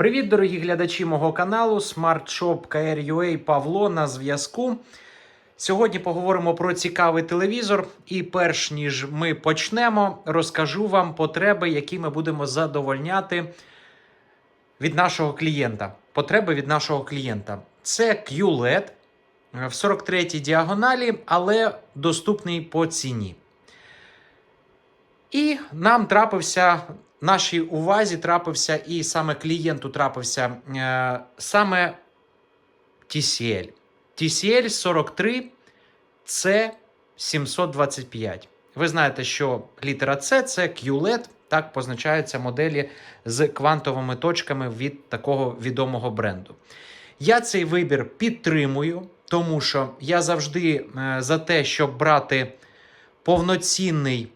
Привіт, дорогі глядачі мого каналу Smart KR.UA Павло на зв'язку. Сьогодні поговоримо про цікавий телевізор. І перш ніж ми почнемо, розкажу вам потреби, які ми будемо задовольняти від нашого клієнта. Потреби від нашого клієнта. Це QLED в 43-й діагоналі, але доступний по ціні. І нам трапився, нашій увазі трапився, і саме клієнту трапився е, саме TCL. TCL 43 c 725. Ви знаєте, що літера C це QLED, так позначаються моделі з квантовими точками від такого відомого бренду. Я цей вибір підтримую, тому що я завжди е, за те, щоб брати повноцінний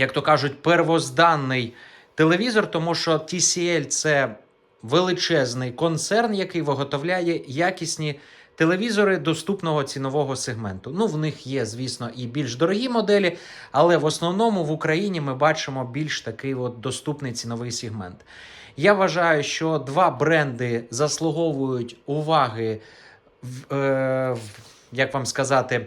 як то кажуть, первозданний телевізор, тому що TCL це величезний концерн, який виготовляє якісні телевізори доступного цінового сегменту. Ну, в них є, звісно, і більш дорогі моделі, але в основному в Україні ми бачимо більш такий от доступний ціновий сегмент. Я вважаю, що два бренди заслуговують уваги в, е, як вам сказати,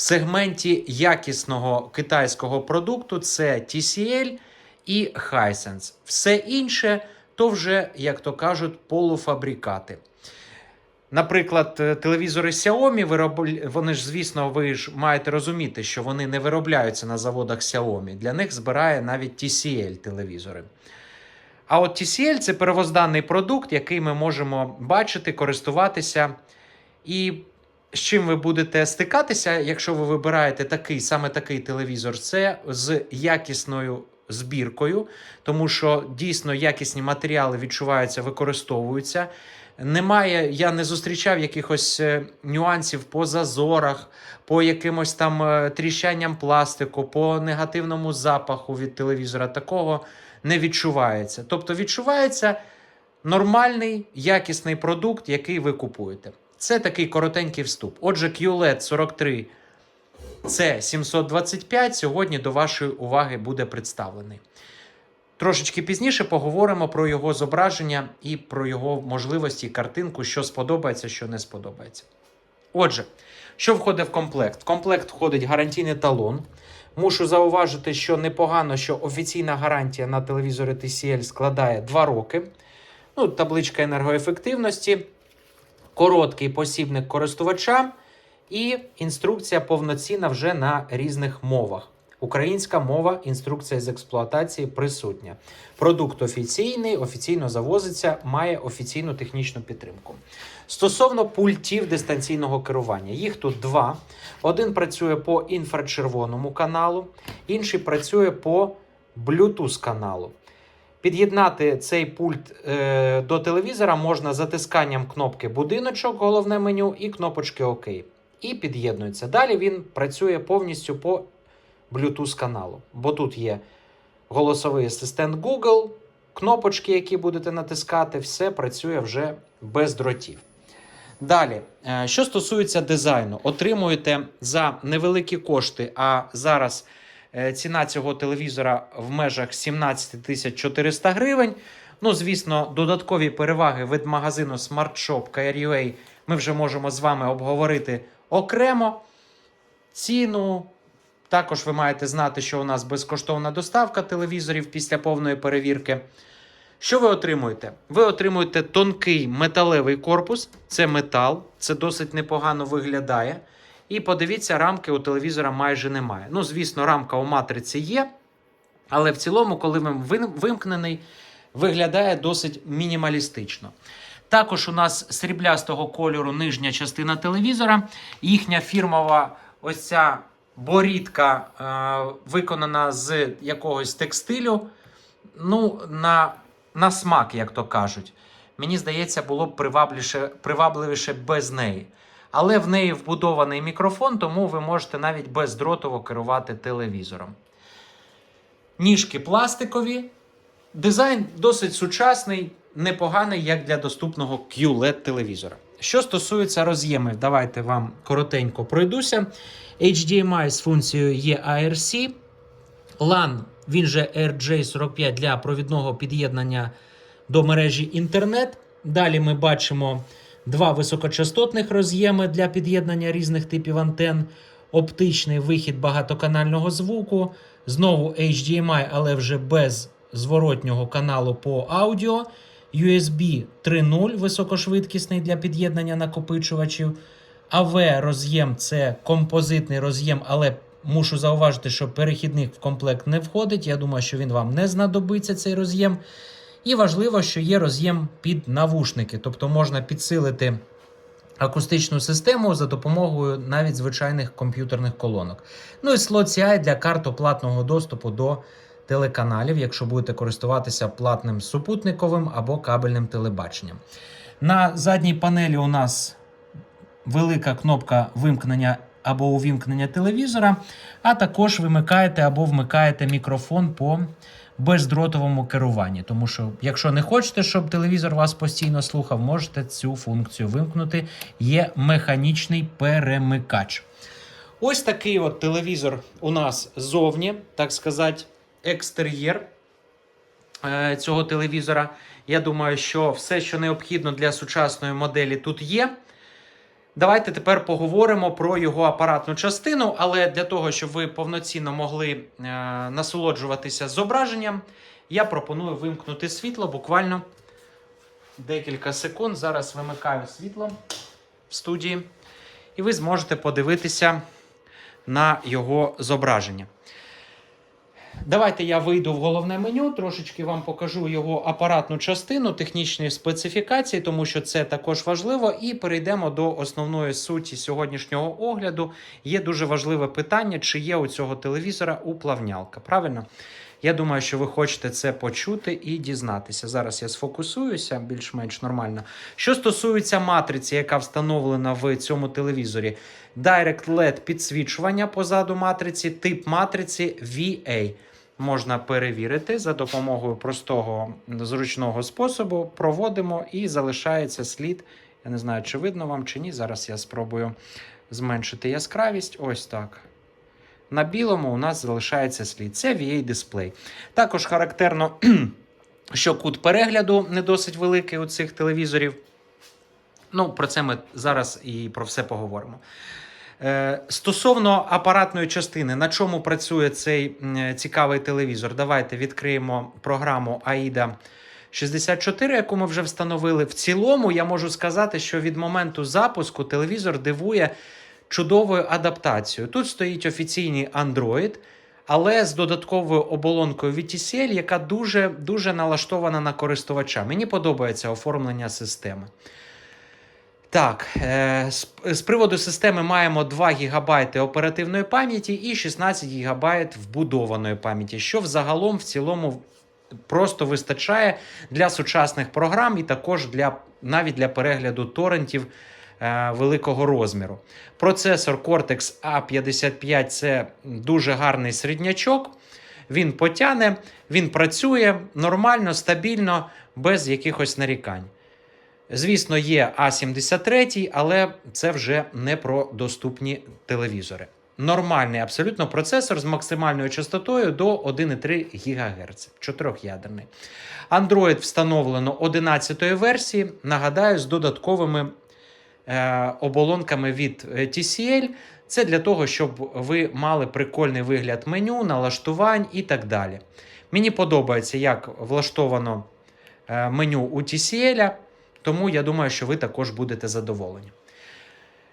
в сегменті якісного китайського продукту це TCL і Hisense. Все інше то вже, як то кажуть, полуфабрикати. Наприклад, е, телевізори Xiaomi, вони ж, звісно, ви ж маєте розуміти, що вони не виробляються на заводах Xiaomi. Для них збирає навіть TCL телевізори. А от TCL це первозданний продукт, який ми можемо бачити, користуватися. І з чим ви будете стикатися, якщо ви вибираєте такий саме такий телевізор, це з якісною збіркою, тому що дійсно якісні матеріали відчуваються, використовуються. Немає, я не зустрічав якихось е, нюансів по зазорах, по якимось там е, тріщанням пластику, по негативному запаху від телевізора. Такого не відчувається. Тобто відчувається нормальний якісний продукт, який ви купуєте. Це такий коротенький вступ. Отже, QLED 43 c 725 сьогодні до вашої уваги буде представлений. Трошечки пізніше поговоримо про його зображення і про його можливості, картинку, що сподобається, що не сподобається. Отже, що входить в комплект? В комплект входить гарантійний талон. Мушу зауважити, що непогано, що офіційна гарантія на телевізори TCL складає 2 роки. Ну, Табличка енергоефективності короткий посібник користувача і інструкція повноцінна вже на різних мовах. Українська мова, інструкція з експлуатації присутня. Продукт офіційний, офіційно завозиться, має офіційну технічну підтримку. Стосовно пультів дистанційного керування, їх тут два. Один працює по інфрачервоному каналу, інший працює по Bluetooth каналу. Під'єднати цей пульт е, до телевізора можна затисканням кнопки будиночок, головне меню, і кнопочки ОК. І під'єднується. Далі він працює повністю по Bluetooth каналу. Бо тут є голосовий асистент Google, кнопочки, які будете натискати, все працює вже без дротів. Далі, е, що стосується дизайну, отримуєте за невеликі кошти, а зараз. Е, ціна цього телевізора в межах 17 400 гривень. Ну, звісно, додаткові переваги від магазину Smart Shop KR.UA ми вже можемо з вами обговорити окремо. Ціну. Також ви маєте знати, що у нас безкоштовна доставка телевізорів після повної перевірки. Що ви отримуєте? Ви отримуєте тонкий металевий корпус, це метал, це досить непогано виглядає. І подивіться, рамки у телевізора майже немає. Ну, звісно, рамка у матриці є. Але в цілому, коли він вимкнений, виглядає досить мінімалістично. Також у нас сріблястого кольору нижня частина телевізора. Їхня фірмова ось ця борідка е, виконана з якогось текстилю. Ну, на, на смак, як то кажуть. Мені здається, було б привабливіше, привабливіше без неї. Але в неї вбудований мікрофон, тому ви можете навіть бездротово керувати телевізором. Ніжки пластикові. Дизайн досить сучасний, непоганий, як для доступного QLED телевізора. Що стосується роз'ємів, давайте вам коротенько пройдуся. HDMI з функцією EIRC. LAN, він же RJ45 для провідного під'єднання до мережі інтернет. Далі ми бачимо два високочастотних роз'єми для під'єднання різних типів антен, оптичний вихід багатоканального звуку, знову HDMI, але вже без зворотнього каналу по аудіо, USB 3.0 високошвидкісний для під'єднання накопичувачів. AV роз'єм це композитний роз'єм, але мушу зауважити, що перехідник в комплект не входить. Я думаю, що він вам не знадобиться цей роз'єм. І важливо, що є роз'єм під навушники, тобто можна підсилити акустичну систему за допомогою навіть звичайних комп'ютерних колонок. Ну і слот CI для карт оплатного доступу до телеканалів, якщо будете користуватися платним супутниковим або кабельним телебаченням. На задній панелі у нас велика кнопка вимкнення або увімкнення телевізора, а також вимикаєте або вмикаєте мікрофон по бездротовому керуванні. Тому що, якщо не хочете, щоб телевізор вас постійно слухав, можете цю функцію вимкнути. Є механічний перемикач. Ось такий от телевізор у нас ззовні, так сказати, екстер'єр е, цього телевізора. Я думаю, що все, що необхідно для сучасної моделі, тут є. Давайте тепер поговоримо про його апаратну частину, але для того, щоб ви повноцінно могли е, насолоджуватися зображенням, я пропоную вимкнути світло буквально декілька секунд. Зараз вимикаю світло в студії, і ви зможете подивитися на його зображення. Давайте я вийду в головне меню, трошечки вам покажу його апаратну частину, технічні специфікації, тому що це також важливо. І перейдемо до основної суті сьогоднішнього огляду. Є дуже важливе питання, чи є у цього телевізора уплавнялка. Правильно? Я думаю, що ви хочете це почути і дізнатися. Зараз я сфокусуюся більш-менш нормально. Що стосується матриці, яка встановлена в цьому телевізорі, Direct LED підсвічування позаду матриці, тип матриці VA. Можна перевірити за допомогою простого зручного способу. Проводимо і залишається слід. Я не знаю, чи видно вам чи ні. Зараз я спробую зменшити яскравість. Ось так. На білому у нас залишається слід. Це VA-дисплей. Також характерно, що кут перегляду не досить великий у цих телевізорів. Ну, про це ми зараз і про все поговоримо. Е, Стосовно апаратної частини, на чому працює цей цікавий телевізор, давайте відкриємо програму AIDA 64, яку ми вже встановили. В цілому я можу сказати, що від моменту запуску телевізор дивує чудовою адаптацією. Тут стоїть офіційний Android, але з додатковою оболонкою VTCL, яка дуже, дуже налаштована на користувача. Мені подобається оформлення системи. Так, е, з, приводу системи маємо 2 ГБ оперативної пам'яті і 16 ГБ вбудованої пам'яті, що взагалом в цілому просто вистачає для сучасних програм і також для, навіть для перегляду торрентів великого розміру. Процесор Cortex A55 це дуже гарний середнячок. Він потяне, він працює нормально, стабільно, без якихось нарікань. Звісно, є А73, але це вже не про доступні телевізори. Нормальний абсолютно процесор з максимальною частотою до 1,3 ГГц, 4-ядерний. Android встановлено 11 ї версії. Нагадаю, з додатковими е, оболонками від е, TCL. Це для того, щоб ви мали прикольний вигляд меню, налаштувань і так далі. Мені подобається, як влаштовано е, меню у TCL. Тому я думаю, що ви також будете задоволені.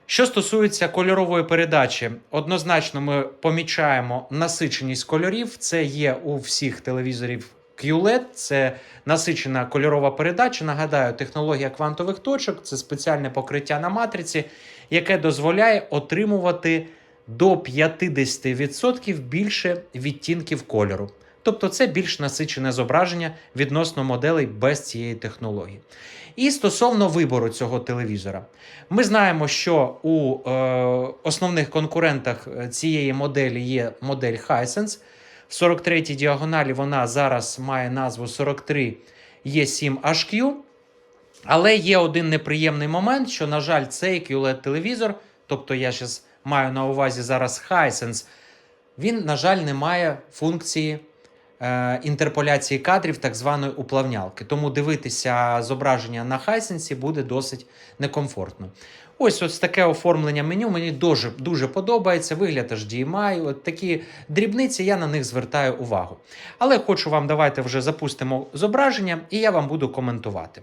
Що стосується кольорової передачі, однозначно ми помічаємо насиченість кольорів. Це є у всіх телевізорів QLED, це насичена кольорова передача. Нагадаю, технологія квантових точок це спеціальне покриття на матриці, яке дозволяє отримувати до 50% більше відтінків кольору. Тобто це більш насичене зображення відносно моделей без цієї технології. І стосовно вибору цього телевізора, ми знаємо, що у е, основних конкурентах цієї моделі є модель Hisense. В 43-й діагоналі вона зараз має назву 43 E7HQ. Але є один неприємний момент, що, на жаль, цей QLED-телевізор, тобто я зараз маю на увазі зараз Hisense, він, на жаль, не має функції е, інтерполяції кадрів так званої уплавнялки. Тому дивитися зображення на Hisense буде досить некомфортно. Ось ось таке оформлення меню. Мені дуже дуже подобається. Вигляд HDMI. От такі дрібниці, я на них звертаю увагу. Але хочу вам, давайте вже запустимо зображення, і я вам буду коментувати.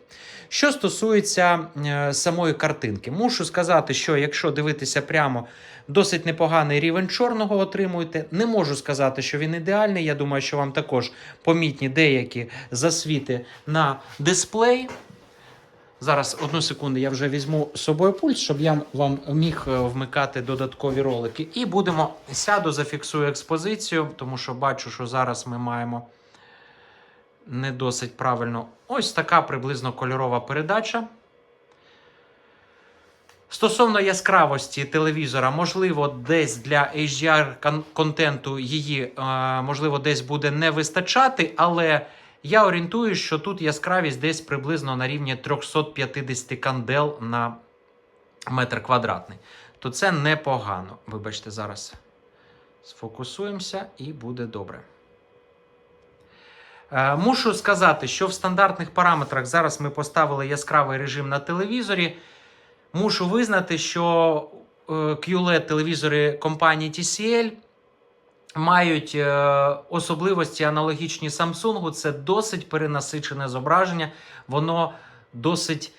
Що стосується е, самої картинки, мушу сказати, що якщо дивитися прямо, досить непоганий рівень чорного отримуєте. Не можу сказати, що він ідеальний. Я думаю, що вам також помітні деякі засвіти на дисплеї. Зараз одну секунду, я вже візьму з собою пульт, щоб я вам міг е, вмикати додаткові ролики. І будемо сяду, зафіксую експозицію, тому що бачу, що зараз ми маємо не досить правильно. Ось така приблизно кольорова передача. Стосовно яскравості телевізора, можливо, десь для HDR контенту її, е, можливо, десь буде не вистачати, але я орієнтую, що тут яскравість десь приблизно на рівні 350 кандел на метр квадратний. То це непогано. Вибачте, зараз сфокусуємося і буде добре. Е, Мушу сказати, що в стандартних параметрах зараз ми поставили яскравий режим на телевізорі. Мушу визнати, що е, QLED-телевізори компанії TCL мають е, особливості аналогічні Samsung. Це досить перенасичене зображення, воно досить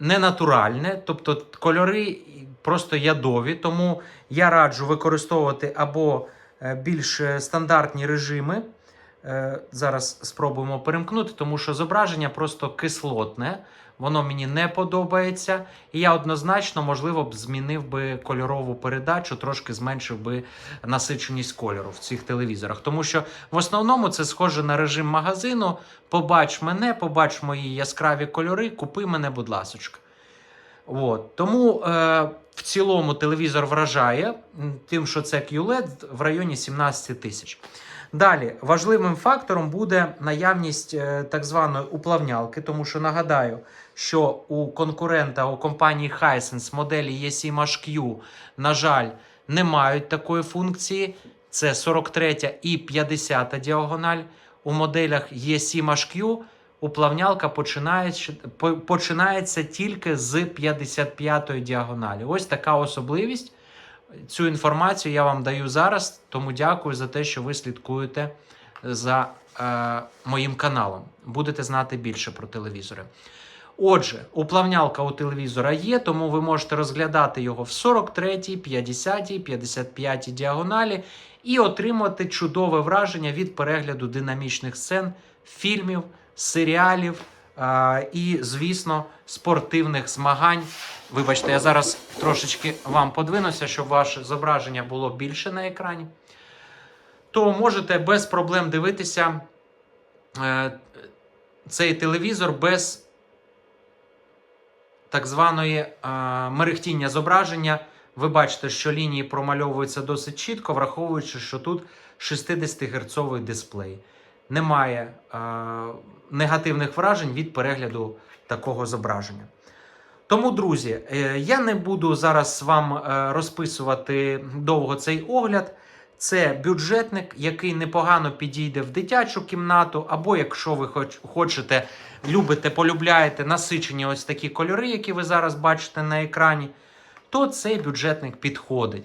ненатуральне, тобто кольори просто ядові. Тому я раджу використовувати або е, більш стандартні режими. Е, Зараз спробуємо перемкнути, тому що зображення просто кислотне. Воно мені не подобається. І я однозначно, можливо, б змінив би кольорову передачу, трошки зменшив би насиченість кольору в цих телевізорах. Тому що в основному це схоже на режим магазину. Побач мене, побач мої яскраві кольори, купи мене, будь ласочка. От. Тому е, в цілому телевізор вражає тим, що це QLED в районі 17 тисяч. Далі важливим фактором буде наявність е, так званої уплавнялки, тому що нагадаю, що у конкурента у компанії Hisense моделі E7HQ, на жаль, не мають такої функції. Це 43 і 50 діагональ. У моделях E7HQ уплавнялка починається, починається тільки з 55-ї діагоналі. Ось така особливість. Цю інформацію я вам даю зараз, тому дякую за те, що ви слідкуєте за е, моїм каналом. Будете знати більше про телевізори. Отже, уплавнялка у телевізора є, тому ви можете розглядати його в 43, 50, 55 діагоналі і отримати чудове враження від перегляду динамічних сцен, фільмів, серіалів е, і, звісно, спортивних змагань. Вибачте, я зараз трошечки вам подвинуся, щоб ваше зображення було більше на екрані. То можете без проблем дивитися е, цей телевізор без так званої е, мерехтіння зображення. Ви бачите, що лінії промальовуються досить чітко, враховуючи, що тут 60 герцовий дисплей. Немає е, негативних вражень від перегляду такого зображення. Тому, друзі, е, я не буду зараз вам е, розписувати довго цей огляд. Це бюджетник, який непогано підійде в дитячу кімнату, або якщо ви хоч- хочете, любите, полюбляєте насичені ось такі кольори, які ви зараз бачите на екрані, то цей бюджетник підходить.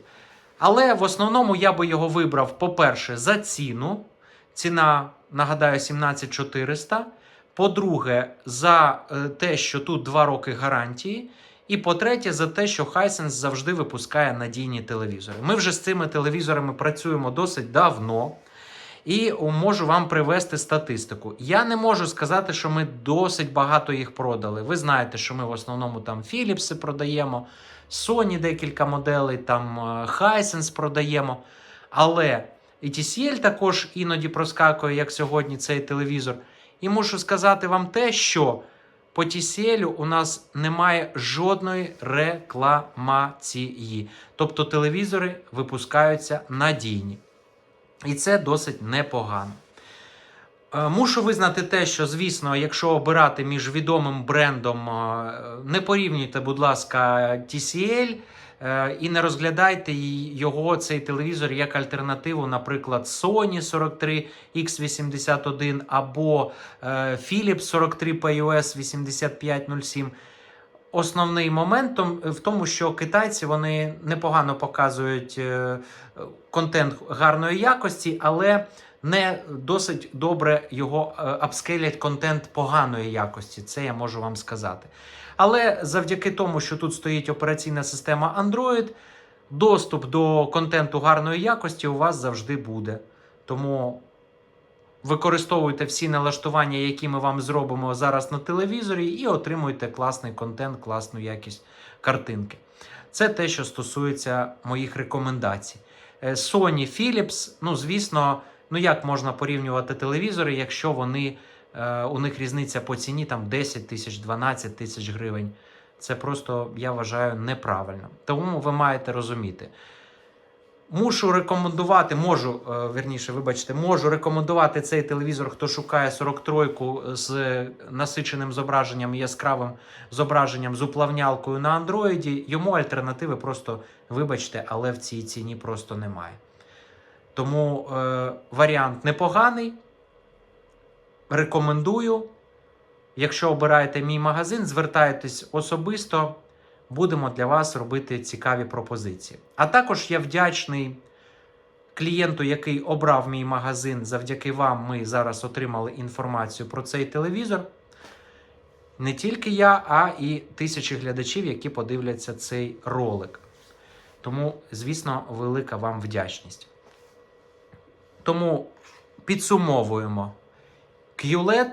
Але в основному я би його вибрав, по-перше, за ціну. Ціна, нагадаю, 17400. По-друге, за е, те, що тут 2 роки гарантії. І по-третє, за те, що Hisense завжди випускає надійні телевізори. Ми вже з цими телевізорами працюємо досить давно. І можу вам привести статистику. Я не можу сказати, що ми досить багато їх продали. Ви знаєте, що ми в основному там Philips продаємо, Sony декілька моделей, там е, Hisense продаємо. Але і TCL також іноді проскакує, як сьогодні цей телевізор. І мушу сказати вам те, що по TCL у нас немає жодної рекламації. Тобто телевізори випускаються надійні. І це досить непогано. Е, Мушу визнати те, що, звісно, якщо обирати між відомим брендом, е, не порівнюйте, будь ласка, TCL Е, І не розглядайте його, цей телевізор, як альтернативу, наприклад, Sony 43 X81 або Philips 43 PUS 8507. Основний момент в тому, що китайці вони непогано показують контент гарної якості, але не досить добре його е, апскейлять контент поганої якості. Це я можу вам сказати. Але завдяки тому, що тут стоїть операційна система Android, доступ до контенту гарної якості у вас завжди буде. Тому використовуйте всі налаштування, які ми вам зробимо зараз на телевізорі, і отримуйте класний контент, класну якість картинки. Це те, що стосується моїх рекомендацій. Е, Sony, Philips, ну звісно, ну як можна порівнювати телевізори, якщо вони е, у них різниця по ціні там 10 тисяч, 12 тисяч гривень. Це просто, я вважаю, неправильно. Тому ви маєте розуміти. Мушу рекомендувати, можу, е, верніше, вибачте, можу рекомендувати цей телевізор, хто шукає 43-ку з насиченим зображенням, яскравим зображенням з уплавнялкою на андроїді. Йому альтернативи просто, вибачте, але в цій ціні просто немає. Тому е, варіант непоганий. Рекомендую. Якщо обираєте мій магазин, звертайтесь особисто, будемо для вас робити цікаві пропозиції. А також я вдячний клієнту, який обрав мій магазин. Завдяки вам ми зараз отримали інформацію про цей телевізор. Не тільки я, а і тисячі глядачів, які подивляться цей ролик. Тому, звісно, велика вам вдячність. Тому підсумовуємо. QLED,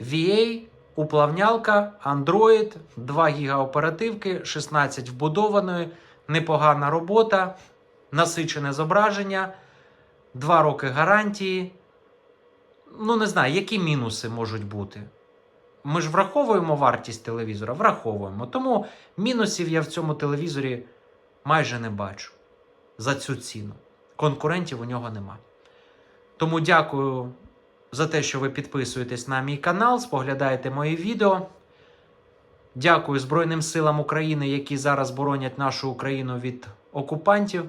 VA, уплавнялка, Android, 2 ГБ оперативки, 16 вбудованої, непогана робота, насичене зображення, 2 роки гарантії. Ну, не знаю, які мінуси можуть бути. Ми ж враховуємо вартість телевізора, враховуємо. Тому мінусів я в цьому телевізорі майже не бачу за цю ціну. Конкурентів у нього нема. Тому дякую за те, що ви підписуєтесь на мій канал, споглядаєте мої відео. Дякую Збройним силам України, які зараз боронять нашу Україну від окупантів.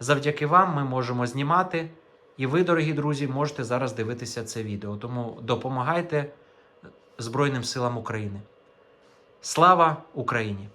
Завдяки вам ми можемо знімати. І ви, дорогі друзі, можете зараз дивитися це відео. Тому допомагайте Збройним силам України. Слава Україні!